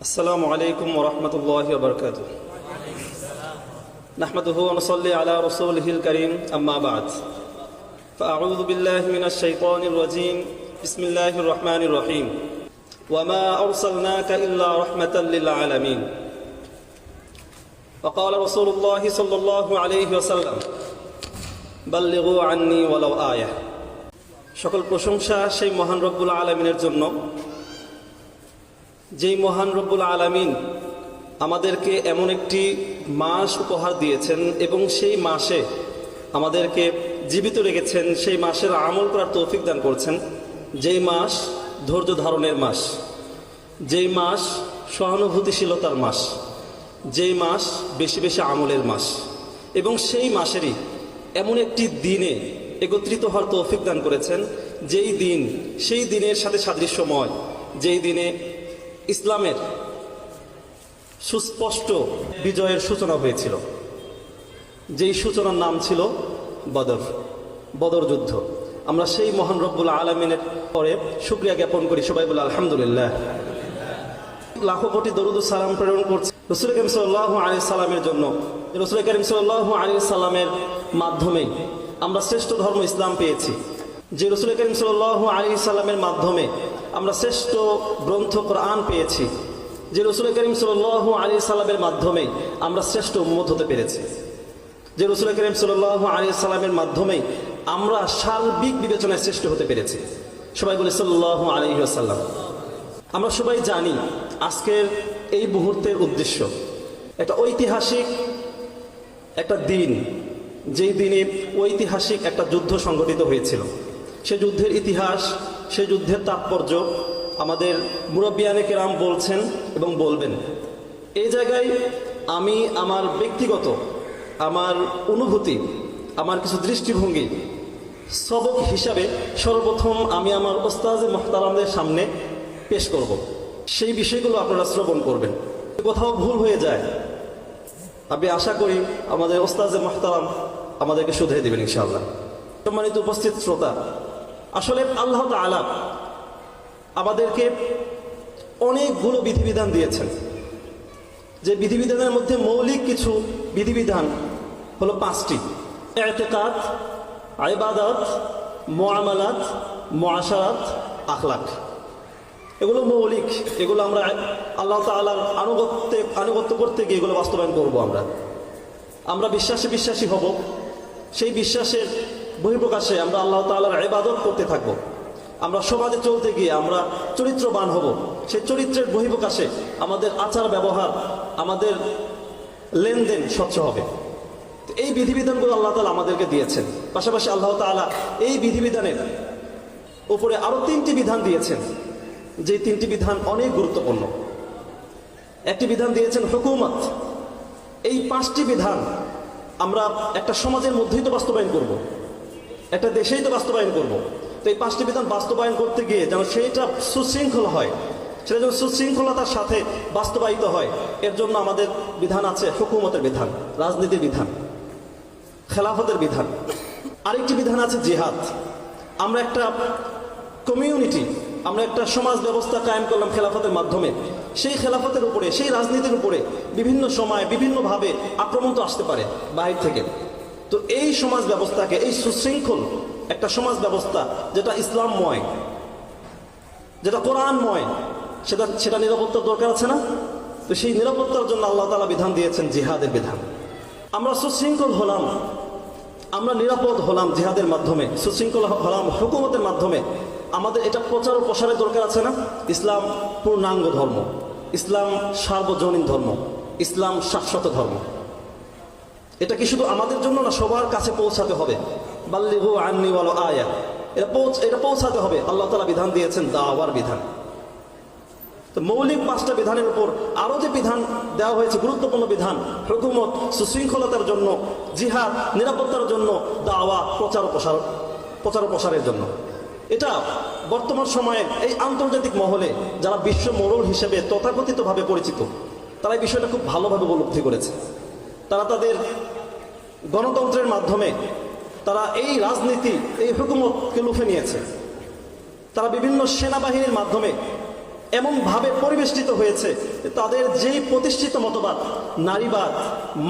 السلام عليكم ورحمة الله وبركاته نحمده ونصلي على رسوله الكريم أما بعد فأعوذ بالله من الشيطان الرجيم بسم الله الرحمن الرحيم وما أرسلناك إلا رحمة للعالمين وقال رسول الله صلى الله عليه وسلم بلغوا عني ولو آية সকল প্রশংসা সেই মহান রব্বুল আলমিনের জন্য যেই মহান রব্বুল আলামিন আমাদেরকে এমন একটি মাস উপহার দিয়েছেন এবং সেই মাসে আমাদেরকে জীবিত রেখেছেন, সেই মাসের আমল করার তৌফিক দান করছেন। যেই মাস ধৈর্য ধারণের মাস, যেই মাস সহানুভূতিশীলতার মাস, যেই মাস বেশি বেশি আমলের মাস। এবং সেই মাসেরই এমন একটি দিনে একত্রিত হওয়ার তৌফিক দান করেছেন, যেই দিন, সেই দিনের সাথে সাদৃশ্যময়, যেই দিনে ইসলামের সুস্পষ্ট বিজয়ের সূচনা হয়েছিল। যেই সূচনার নাম ছিল বদর বদর যুদ্ধ। আমরা সেই মহান রব্বুল আলমিনের পরে শুক্রিয়া জ্ঞাপন করি, সবাই বলে আলহামদুলিল্লাহ। লাখো কোটি দরুদ সালাম প্রেরণ করছে রসুল করিম সাল্লাহ আলী সালামের জন্য। রসুল করিম সাল্লাহ আলী সাল্লামের মাধ্যমেই আমরা শ্রেষ্ঠ ধর্ম ইসলাম পেয়েছি। যে রসুল করিম সাল্লাহ আলী সাল্লামের মাধ্যমে আমরা শ্রেষ্ঠ গ্রন্থ কোরআন পেয়েছি, যে রসুল করিম সাল্লাহ আলী সাল্লামের মাধ্যমে আমরা শ্রেষ্ঠ উম্মত হতে পেরেছি। যে রসুল করিম সাল্লাহ আলী সাল্লামের মাধ্যমেই আমরা সার্বিক বিবেচনায় শ্রেষ্ঠ হতে পেরেছি। সবাই বলে সাল্লাহ আলী আমরা সবাই জানি আজকের এই মুহূর্তের উদ্দেশ্য। একটা ঐতিহাসিক একটা দিন, যেই দিনে ঐতিহাসিক একটা যুদ্ধ সংগঠিত হয়েছিল। সে যুদ্ধের ইতিহাস সে যুদ্ধের তাৎপর্য আমাদের মুরব্বিয়ানে কেরাম বলছেন এবং বলবেন। এই জায়গায় আমি আমার ব্যক্তিগত, আমার অনুভূতি, আমার কিছু দৃষ্টিভঙ্গি, সবক হিসাবে সর্বপ্রথম আমি আমার ওস্তাজ মোহতারামদের সামনে পেশ করব। সেই বিষয়গুলো আপনারা শ্রবণ করবেন। কোথাও ভুল হয়ে যায়, আমি আশা করি আমাদের ওস্তাজে মোহতারাম আমাদেরকে শুধরে দেবেন ইনশাআল্লাহ। সম্মানিত উপস্থিত শ্রোতা আসলে আল্লাহ তালা আমাদেরকে অনেকগুলো বিধিবিধান দিয়েছেন। যে বিধিবিধানের মধ্যে মৌলিক কিছু বিধিবিধান হলো পাঁচটি। এতেকাত আইবাদাত মোয়ামালাত মোয়াশারাত আখলাক। এগুলো মৌলিক, এগুলো আমরা আল্লাহ তালার আনুগত্যে, আনুগত্য করতে গিয়ে এগুলো বাস্তবায়ন করব আমরা। আমরা বিশ্বাসে বিশ্বাসী হব, সেই বিশ্বাসের বহিঃপ্রকাশে আমরা আল্লাহ তালার ইবাদত করতে থাকব। আমরা সমাজে চলতে গিয়ে আমরা চরিত্রবান হব। সেই চরিত্রের বহিঃপ্রকাশে আমাদের আচার ব্যবহার, আমাদের লেনদেন স্বচ্ছ হবে। এই বিধিবিধানগুলো আল্লাহ তালা আমাদেরকে দিয়েছেন। পাশাপাশি আল্লাহ তালা এই বিধিবিধানের উপরে আরও তিনটি বিধান দিয়েছেন, যে তিনটি বিধান অনেক গুরুত্বপূর্ণ। একটি বিধান দিয়েছেন হুকুমত। এই পাঁচটি বিধান আমরা একটা সমাজের মধ্যেই তো বাস্তবায়ন করব। একটা দেশেই তো বাস্তবায়ন করব। তো এই পাঁচটি বিধান বাস্তবায়ন করতে গিয়ে যেন সেইটা সুশৃঙ্খল হয়, সেটা যেন সুশৃঙ্খলতার সাথে বাস্তবায়িত হয়, এর জন্য আমাদের বিধান আছে হুকুমতের বিধান, রাজনীতির বিধান, খেলাফতের বিধান। আরেকটি বিধান আছে জিহাদ। আমরা একটা কমিউনিটি, আমরা একটা সমাজ ব্যবস্থা কায়েম করলাম খেলাফতের মাধ্যমে। সেই খেলাফতের উপরে, সেই রাজনীতির উপরে বিভিন্ন সময় বিভিন্নভাবে আক্রমণ তো আসতে পারে বাহির থেকে। তো এই সমাজ ব্যবস্থাকে, এই সুশৃঙ্খল একটা সমাজ ব্যবস্থা যেটা ইসলামময়, যেটা কোরআনময়, সেটা সেটা নিরাপত্তার দরকার আছে না? তো সেই নিরাপত্তার জন্য আল্লাহ তালা বিধান দিয়েছেন জিহাদের বিধান। আমরা সুশৃঙ্খল হলাম, আমরা নিরাপদ হলাম জিহাদের মাধ্যমে, সুশৃঙ্খল হলাম হুকুমতের মাধ্যমে। আমাদের এটা প্রচার ও প্রসারের দরকার আছে না? ইসলাম পূর্ণাঙ্গ ধর্ম, ইসলাম সার্বজনীন ধর্ম, ইসলাম শাশ্বত ধর্ম। এটা কি শুধু আমাদের জন্য না সবার কাছে পৌঁছাতে হবে? বাল্লিহু আন্নি ওয়ালো আয়া। এটা পৌঁছ এটা পৌঁছাতে হবে। আল্লাহ তালা বিধান দিয়েছেন, দাওয়ার বিধান। তো মৌলিক পাঁচটা বিধানের উপর আরও যে বিধান দেওয়া হয়েছে, গুরুত্বপূর্ণ বিধান, হুকুমত, সুশৃঙ্খলতার জন্য, জিহাদ, নিরাপত্তার জন্য, দাওয়া, প্রচার প্রসার প্রচার প্রসারের জন্য। এটা বর্তমান সময়ে এই আন্তর্জাতিক মহলে যারা বিশ্ব মোড়ল হিসেবে তথাকথিতভাবে পরিচিত, তারা এই বিষয়টা খুব ভালোভাবে উপলব্ধি করেছে। তারা তাদের গণতন্ত্রের মাধ্যমে তারা এই রাজনীতি, এই হুকুমতকে লুফে নিয়েছে। তারা বিভিন্ন সেনাবাহিনীর মাধ্যমে এমনভাবে পরিবেষ্টিত হয়েছে তাদের যেই প্রতিষ্ঠিত মতবাদ, নারীবাদ,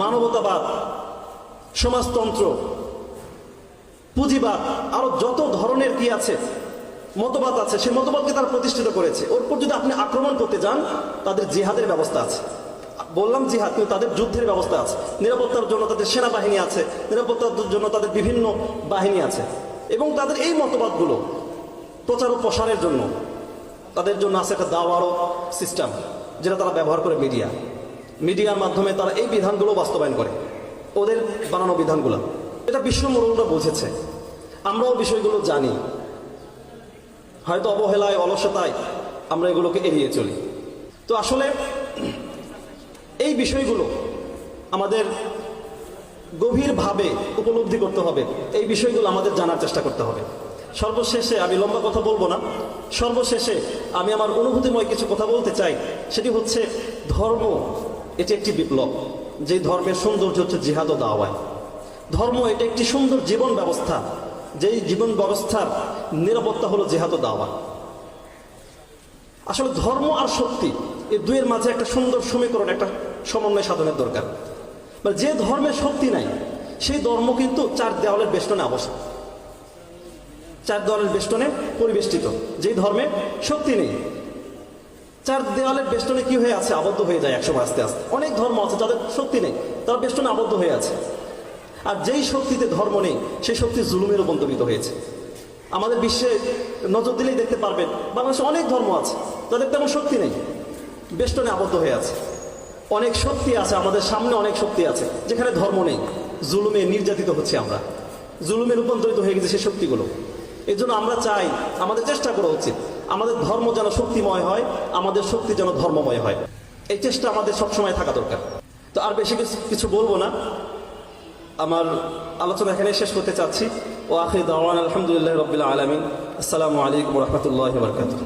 মানবতাবাদ, সমাজতন্ত্র, পুঁজিবাদ, আরও যত ধরনের কি আছে, মতবাদ আছে, সেই মতবাদকে তারা প্রতিষ্ঠিত করেছে। ওর উপর যদি আপনি আক্রমণ করতে যান, তাদের জিহাদের ব্যবস্থা আছে। বললাম জিহাদ, কিন্তু তাদের যুদ্ধের ব্যবস্থা আছে। নিরাপত্তার জন্য তাদের সেনাবাহিনী আছে, নিরাপত্তার জন্য তাদের বিভিন্ন বাহিনী আছে। এবং তাদের এই মতবাদগুলো প্রচার ও প্রসারের জন্য, তাদের জন্য আছে একটা দাওয়ারও সিস্টেম যেটা তারা ব্যবহার করে মিডিয়া মিডিয়ার মাধ্যমে তারা এই বিধানগুলো বাস্তবায়ন করে, ওদের বানানো বিধানগুলো। এটা বিশ্ব মোড়লরা বুঝেছে। আমরাও বিষয়গুলো জানি। হয়তো অবহেলায়, অলসতায় আমরা এগুলোকে এড়িয়ে চলি। তো আসলে এই বিষয়গুলো আমাদের গভীরভাবে উপলব্ধি করতে হবে। এই বিষয়গুলো আমাদের জানার চেষ্টা করতে হবে। সর্বশেষে আমি লম্বা কথা বলব না। সর্বশেষে আমি আমার অনুভূতিময় কিছু কথা বলতে চাই। সেটি হচ্ছে ধর্ম এটি একটি বিপ্লব, যে ধর্মের সৌন্দর্য হচ্ছে জিহাদ ও দাওয়ায়। ধর্ম এটা একটি সুন্দর জীবন ব্যবস্থা, যেই জীবন ব্যবস্থার নিরাপত্তা হলো জেহাদ দাওয়া। আসলে ধর্ম আর শক্তি এই দুইয়ের মাঝে একটা সুন্দর সমীকরণ, একটা সমন্বয় সাধনের দরকার। মানে যে ধর্মের শক্তি নাই, সেই ধর্ম কিন্তু চার দেওয়ালের বেষ্টনে আবশ্যক চার দেওয়ালের বেষ্টনে পরিবেষ্টিত। যেই ধর্মে শক্তি নেই, চার দেওয়ালের বেষ্টনে কি হয়ে আছে? আবদ্ধ হয়ে যায় একসময় আস্তে আস্তে। অনেক ধর্ম আছে যাদের শক্তি নেই, তারা বেষ্টনে আবদ্ধ হয়ে আছে। আর যেই শক্তিতে ধর্ম নেই, সেই শক্তি জুলুমে রূপান্তরিত হয়েছে। আমাদের বিশ্বে নজর দিলেই দেখতে পারবেন, বাংলাদেশে অনেক ধর্ম আছে তাদের তেমন শক্তি নেই, বেষ্টনে আবদ্ধ হয়ে আছে। অনেক শক্তি আছে, আমাদের সামনে অনেক শক্তি আছে, যেখানে ধর্ম নেই। জুলুমে নির্যাতিত হচ্ছে আমরা। জুলুমে রূপান্তরিত হয়ে গেছে সেই শক্তিগুলো। এই জন্য আমরা চাই, আমাদের চেষ্টা করা উচিত। আমাদের ধর্ম যেন শক্তিময় হয়, আমাদের শক্তি যেন ধর্মময় হয়। এই চেষ্টা আমাদের সবসময় থাকা দরকার। তো আর বেশি কিছু- কিছু বলব না। আমার আলোচনা এখানে শেষ করতে চাচ্ছি। ও আখির দাওয়ান আলহামদুলিল্লাহ রবিল্লা আলমিন। আসসালামু আলাইকুম রহমতুল্লাহ বরকাত